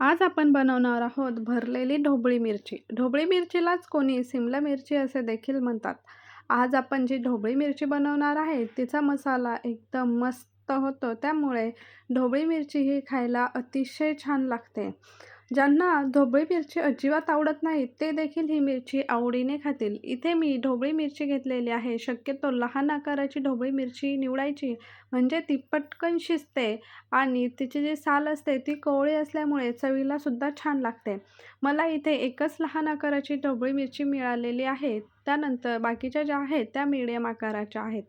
आज आपण बनवणार आहोत भरलेली ढोबळी मिरची. ढोबळी मिरचीलाच कोणी सिमला मिरची असे देखील म्हणतात. आज आपण जी ढोबळी मिरची बनवणार आहे तिचा मसाला एकदम मस्त होतो. त्यामुळे ढोबळी मिरची ही खायला अतिशय छान लागते. ज्यांना ढोबळी मिरची अजिबात आवडत नाही ते देखील ही मिरची आवडीने खातील. इथे मी ढोबळी मिरची घेतलेली आहे. शक्यतो लहान आकाराची ढोबळी मिरची निवडायची म्हणजे ती पटकन शिजते आणि तिची जी साल असते ती कोवळी असल्यामुळे चवीलासुद्धा छान लागते. मला इथे एकच लहान आकाराची ढोबळी मिरची मिळालेली आहे. त्यानंतर बाकीच्या ज्या आहेत त्या मिडियम आकाराच्या आहेत.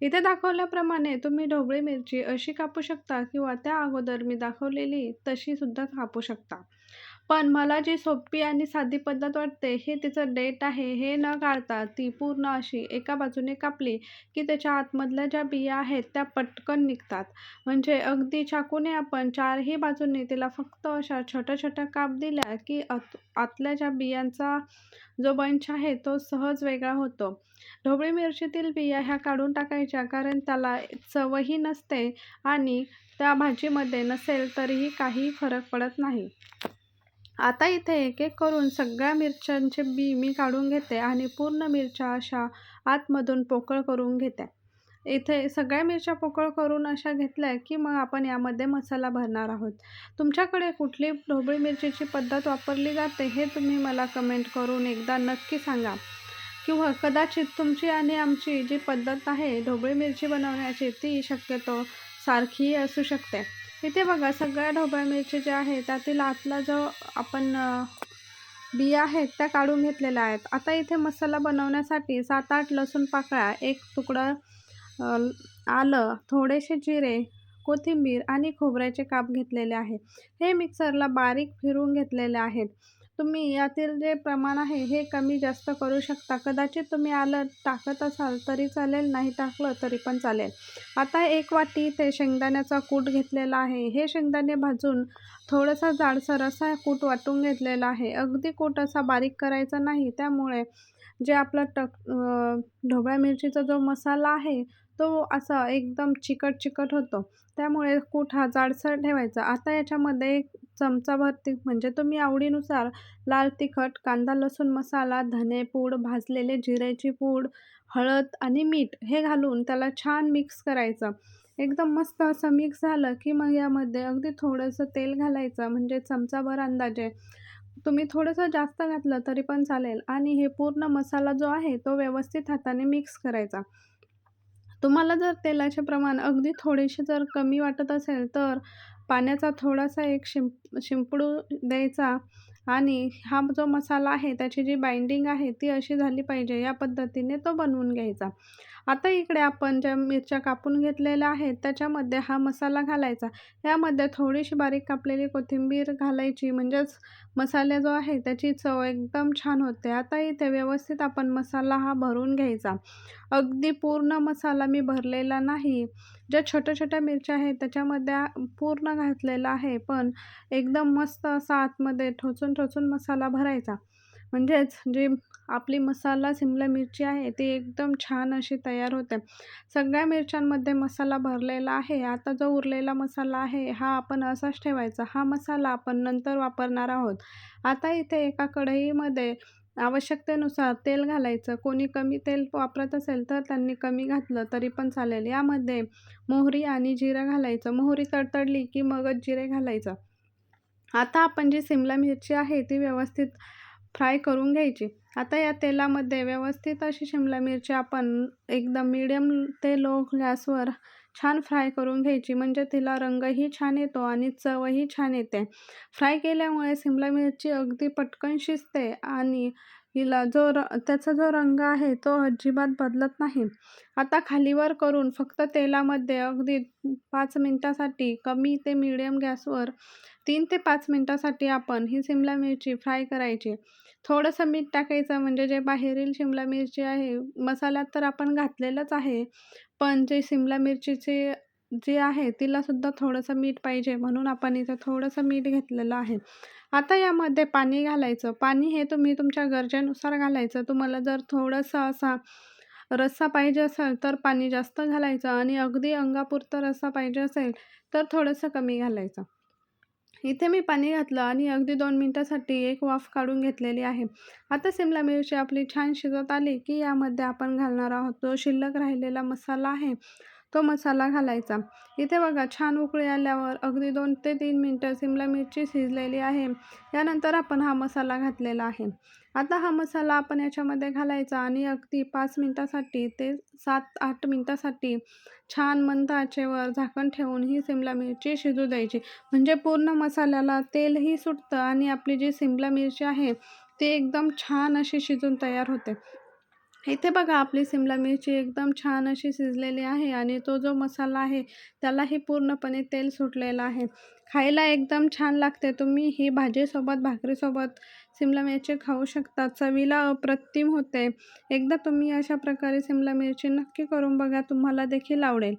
इथे दाखवल्याप्रमाणे तुम्ही ढोबळी मिरची अशी कापू शकता किंवा त्या अगोदर मी दाखवलेली तशीसुद्धा कापू शकता. पण मला जी सोपी आणि साधी पद्धत वाटते हे तिचं डेट आहे हे न काढता ती पूर्ण अशी एका बाजूने कापली की त्याच्या आतमधल्या ज्या बिया आहेत त्या पटकन निघतात. म्हणजे अगदी चाकूने आपण चारही बाजूने तिला फक्त अशा छोट्या छोट्या काप दिल्या की आत आतल्या ज्या बियांचा जो बंच आहे तो सहज वेगळा होतो. ढोबळी मिरचीतील बिया ह्या काढून टाकायच्या कारण त्याला चवही नसते आणि त्या भाजीमध्ये नसेल तरीही काही फरक पडत नाही. आता इथे एक एक करून सगळ्या मिरच्यांचे बी मी काढून घेते आणि पूर्ण मिरच्या अशा आतमधून पोकळ करून घेते. इथे सगळ्या मिरच्या पोकळ करून अशा घेतल्या की मग आपण यामध्ये मसाला भरणार आहोत. तुमच्याकडे कुठली ढोबळी मिरचीची पद्धत वापरली जाते हे तुम्ही मला कमेंट करून एकदा नक्की सांगा. किंवा कदाचित तुमची आणि आमची जी पद्धत आहे ढोबळी मिरची बनवण्याची ती शक्यतो सारखीही असू शकते. इथे बघा सगळ्या ढोबळ्या मिरची ज्या आहे त्यातील आतला जो आपण बिया आहेत त्या काढून घेतलेल्या आहेत. आता इथे मसाला बनवण्यासाठी सात आठ लसूण पाकळ्या एक तुकडा आलं. थोडेसे जिरे कोथिंबीर आणि खोबऱ्याचे काप घेतलेले आहे हे मिक्सरला बारीक फिरवून घेतलेले आहेत. तुम्ही यातील जे प्रमाण आहे हे कमी जास्त करू शकता. कदाचित तुम्ही आलं टाकत असाल तरी चालेल नाही टाकलं तरी पण चालेल. आता एक वाटी ते शेंगदाण्याचा कूट घेतलेला आहे. हे शेंगदाणे भाजून थोडासा जाडसर असा कूट वाटून घेतलेला आहे. अगदी कूट असा बारीक करायचा नाही. त्यामुळे जे आपला टक ढोबळ्या मिरचीचा जो मसाला आहे तो असा एकदम चिकट चिकट होतो. त्यामुळे कूट हा जाडसर ठेवायचा. आता याच्यामध्ये एक चमचाभर ती म्हणजे तुम्ही आवडीनुसार लाल तिखट कांदा लसूण मसाला धनेपूड भाजलेले जिऱ्याची पूड हळद आणि मीठ हे घालून त्याला छान मिक्स करायचं. एकदम मस्त असं मिक्स झालं की मग यामध्ये अगदी थोडंसं तेल घालायचं म्हणजे चमचाभर अंदाजे. तुम्ही थोडंसं जास्त घातलं तरी पण चालेल. आणि हे पूर्ण मसाला जो आहे तो व्यवस्थित हाताने मिक्स करायचा. तुम्हाला जर तेलाचे प्रमाण अगदी थोडेसे जर कमी वाटत असेल तर पाण्याचा थोडासा एक शिंप शिंपडू द्यायचा. आणि हा जो मसाला आहे त्याची जी बाइंडिंग आहे ती अशी झाली पाहिजे या पद्धतीने तो बनवून घ्यायचा. आता इकडे आपण ज्या मिरच्या कापून घेतलेल्या आहेत त्याच्यामध्ये हा मसाला घालायचा. यामध्ये थोडीशी बारीक कापलेली कोथिंबीर घालायची म्हणजेच मसाले जो आहे त्याची चव एकदम छान होते. आता इथे व्यवस्थित आपण मसाला हा भरून घ्यायचा. अगदी पूर्ण मसाला मी भरलेला नाही. ज्या छोट्या छोट्या मिरच्या आहेत त्याच्यामध्ये पूर्ण घातलेला आहे पण एकदम मस्त असा आतमध्ये ठोचून ठोचून मसाला भरायचा. म्हणजेच जी आपली मसाला सिमला मिरची आहे ती एकदम छान अशी तयार होते. सगळ्या मिरच्यांमध्ये मसाला भरलेला आहे. आता जो उरलेला मसाला आहे हा आपण असाच ठेवायचा. हा मसाला आपण नंतर वापरणार आहोत. आता इथे एका कढईमध्ये आवश्यकतेनुसार तेल घालायचं. कोणी कमी तेल वापरत असेल तर त्यांनी कमी घातलं तरी पण चालेल. यामध्ये मोहरी आणि जिरं घालायचं. मोहरी तडतडली की मगच जिरे घालायचं. आता आपण जी सिमला मिरची आहे ती व्यवस्थित फ्राय करून घ्यायची. आता या तेलामध्ये व्यवस्थित अशी शिमला मिरची आपण एकदम मीडियम ते लो गॅसवर छान फ्राय करून घ्यायची. म्हणजे तिला रंगही छान येतो आणि चवही छान येते. फ्राय केल्यामुळे सिमला मिरची अगदी पटकन शिजते आणि हिला जो र त्याचा जो रंग आहे तो अजिबात बदलत नाही. आता खालीवर करून फक्त तेलामध्ये अगदी पाच मिनटासाठी कमी ते मिडियम गॅसवर तीन ते पाच मिनटासाठी आपण ही सिमला मिरची फ्राय करायची. थोडंसं मीठ टाकायचं म्हणजे जे बाहेरील शिमला मिरची आहे मसाल्यात तर आपण घातलेलंच आहे पण जे शिमला मिरचीचे जी आहे तिलासुद्धा थोडंसं मीठ पाहिजे म्हणून आपण इथं थोडंसं मीठ घेतलेलं आहे. आता यामध्ये पाणी घालायचं. पाणी हे तुम्ही तुमच्या गरजेनुसार घालायचं. तुम्हाला जर थोडंसं असा रस्सा पाहिजे असेल तर पाणी जास्त घालायचं आणि अगदी अंगापुरतं रस्सा पाहिजे असेल तर थोडंसं कमी घालायचं. इथे मी पाणी घातलं आणि अगदी दोन मिनटासाठी एक वाफ काढून घेतलेली आहे. आता सिमला मिरची आपली छान शिजत आली की यामध्ये आपण घालणार आहोत. जो शिल्लक राहिलेला मसाला आहे. तो मसाला घालायचा. इथे बघा छान उकळी आल्यावर अगदी दोन ते तीन मिनटं सिमला मिरची शिजलेली आहे. यानंतर आपण हा मसाला घातलेला आहे. आता हा मसाला आपण याच्यामध्ये घालायचा आणि अगदी पाच मिनटासाठी ते सात आठ मिनटासाठी छान मंद आचेवर झाकण ठेवून ही सिमला मिरची शिजू द्यायची. म्हणजे पूर्ण मसाल्याला तेलही सुटतं आणि आपली जी सिमला मिरची आहे ती एकदम छान अशी शिजून तयार होते. इथे बघा आपली सिमला मिरची एकदम छान अशी शिजलेली आहे आणि तो जो मसाला आहे त्यालाही पूर्णपणे तेल सुटलेलं आहे. खायला एकदम छान लागते. तुम्ही ही भाजीसोबत भाकरीसोबत सिमला मिरची खाऊ शकता. चवीला अप्रतिम होते. एकदा तुम्ही अशा प्रकारे सिमला मिरची नक्की करून बघा तुम्हाला देखील आवडेल.